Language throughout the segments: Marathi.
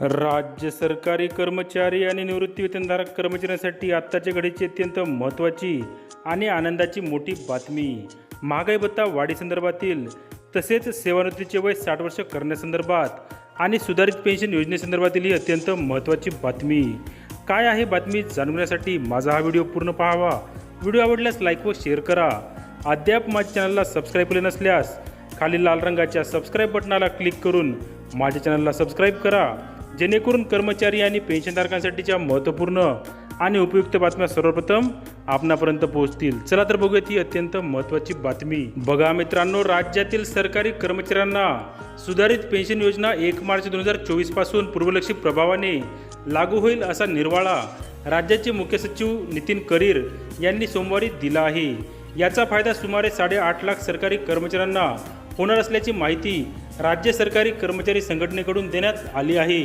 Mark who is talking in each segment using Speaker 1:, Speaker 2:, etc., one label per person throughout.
Speaker 1: राज्य सरकारी कर्मचारी आणि निवृत्तीवेतनधारक कर्मचाऱ्यांसाठी आत्ताच्या घडीची अत्यंत महत्त्वाची आणि आनंदाची मोठी बातमी. महागाई भत्ता वाढीसंदर्भातील तसेच सेवानिवृत्तीचे वय साठ वर्ष करण्यासंदर्भात आणि सुधारित पेन्शन योजनेसंदर्भातील ही अत्यंत महत्त्वाची बातमी. काय आहे बातमी जाणून घेण्यासाठी माझा हा व्हिडिओ पूर्ण पाहावा. व्हिडिओ आवडल्यास लाईक व शेअर करा. अद्याप माझ्या चॅनलला सबस्क्राईब केले नसल्यास खाली लाल रंगाच्या सबस्क्राईब बटनाला क्लिक करून माझ्या चॅनलला सबस्क्राईब करा. जेणेकरून कर्मचारी आणि पेन्शनधारकांसाठीच्या महत्त्वपूर्ण आणि उपयुक्त बातम्या सर्वप्रथम आपणापर्यंत पोहोचतील. चला तर बघूया ती अत्यंत महत्त्वाची बातमी. बघा मित्रांनो राज्यातील सरकारी कर्मचाऱ्यांना सुधारित पेन्शन योजना एक मार्च दोन हजार चोवीसपासून पूर्वलक्षी प्रभावाने लागू होईल असा निर्वाळा राज्याचे मुख्य सचिव नितीन करीर यांनी सोमवारी दिला आहे. याचा फायदा सुमारे साडेआठ लाख सरकारी कर्मचाऱ्यांना होणार असल्याची माहिती राज्य सरकारी कर्मचारी संघटनेकडून देण्यात आली आहे.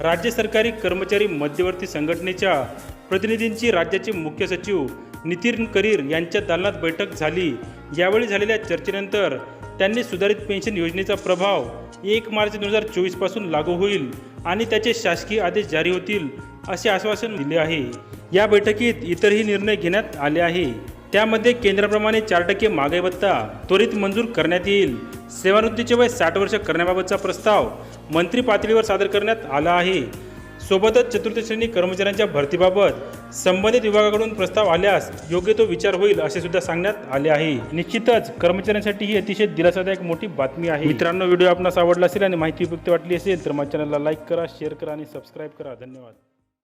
Speaker 1: राज्य सरकारी कर्मचारी मध्यवर्ती संघटनेच्या प्रतिनिधींची राज्याचे मुख्य सचिव नितीन करीर यांच्या दालनात बैठक झाली. यावेळी झालेल्या चर्चेनंतर त्यांनी सुधारित पेन्शन योजनेचा प्रभाव एक मार्च दोन हजार चोवीसपासून लागू होईल आणि त्याचे शासकीय आदेश जारी होतील असे आश्वासन दिले आहे. या बैठकीत इतरही निर्णय घेण्यात आले आहे. त्यामध्ये केंद्राप्रमाणे चार टक्के महागाई भत्ता त्वरित मंजूर करण्यात येईल. सेवानिवृत्तीचे वय साठ वर्ष करण्याबाबतचा प्रस्ताव मंत्री पातळीवर सादर करण्यात आला आहे. सोबतच चतुर्थ श्रेणी कर्मचाऱ्यांच्या भरतीबाबत संबंधित विभागाकडून प्रस्ताव आल्यास योग्य तो विचार होईल असे सुद्धा सांगण्यात आले आहे. निश्चितच कर्मचाऱ्यांसाठी ही अतिशय दिलासादायक मोठी बातमी आहे. मित्रांनो व्हिडिओ आपणास आवडला असेल आणि माहिती उपयुक्त वाटली असेल तर माझ्या चॅनलला लाईक करा शेअर करा आणि सबस्क्राईब करा. धन्यवाद.